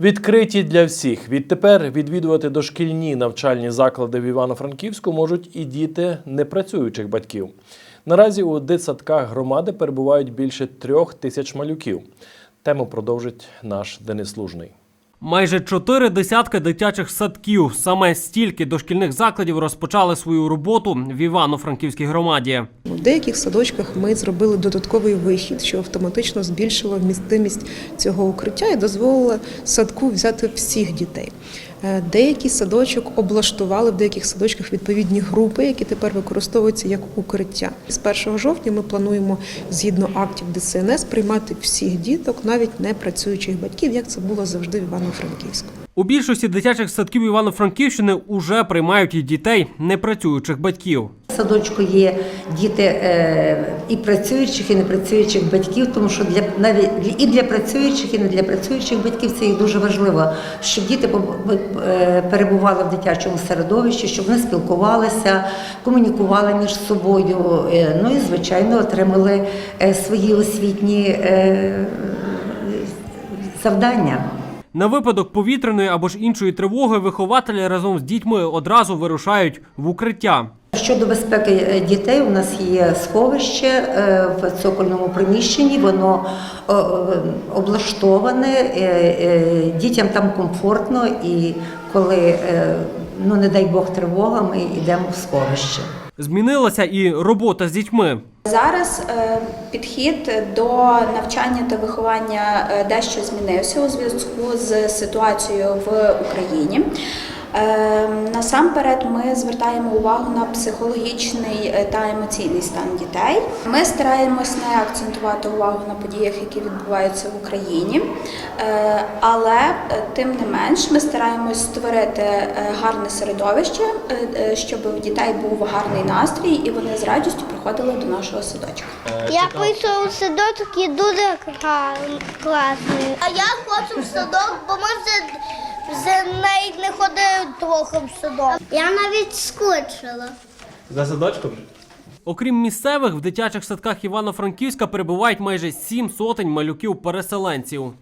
Відкриті для всіх. Відтепер відвідувати дошкільні навчальні заклади в Івано-Франківську можуть і діти непрацюючих батьків. Наразі у дитсадках громади перебувають більше трьох тисяч малюків. Тему продовжить наш Денис Лужний. Майже чотири десятки дитячих садків. Саме стільки дошкільних закладів розпочали свою роботу в Івано-Франківській громаді. У деяких садочках ми зробили додатковий вихід, що автоматично збільшило вмістимість цього укриття і дозволило садку взяти всіх дітей. Е, Деякий садочок облаштували в деяких садочках відповідні групи, які тепер використовуються як укриття. З 1 жовтня ми плануємо згідно актів ДСНС приймати всіх діток, навіть не працюючих батьків, як це було завжди в Івано-Франківську. У більшості дитячих садків Івано-Франківщини уже приймають і дітей непрацюючих батьків. Садочку є діти е, і працюючих, і непрацюючих батьків, тому що для навіть і для працюючих, і не для працюючих батьків це є дуже важливо, щоб діти е, перебували в дитячому середовищі, щоб вони спілкувалися, комунікували між собою. е, Ну і звичайно отримали свої освітні завдання. На випадок повітряної або ж іншої тривоги вихователі разом з дітьми одразу вирушають в укриття. Щодо безпеки е, дітей, у нас є сховище е, в цокольному приміщенні, воно е, облаштоване, дітям там комфортно, і коли, ну не дай Бог, тривога, ми йдемо в сховище. Змінилася і робота з дітьми. Зараз підхід до навчання та виховання дещо змінився у зв'язку з ситуацією в Україні. Е, Насамперед ми звертаємо увагу на психологічний е, та емоційний стан дітей. Ми стараємось не акцентувати увагу на подіях, які відбуваються в Україні, Е, але е, тим не менш ми стараємось створити гарне середовище, щоб у дітей був гарний настрій і вони з радістю приходили до нашого садочка. Я прийшов у садочок і дуже класний. А я хочу в садок, вже навіть не ходив трохи в садок. Я навіть скучила. За садочком? Окрім місцевих, в дитячих садках Івано-Франківська перебувають майже сім сотень малюків-переселенців.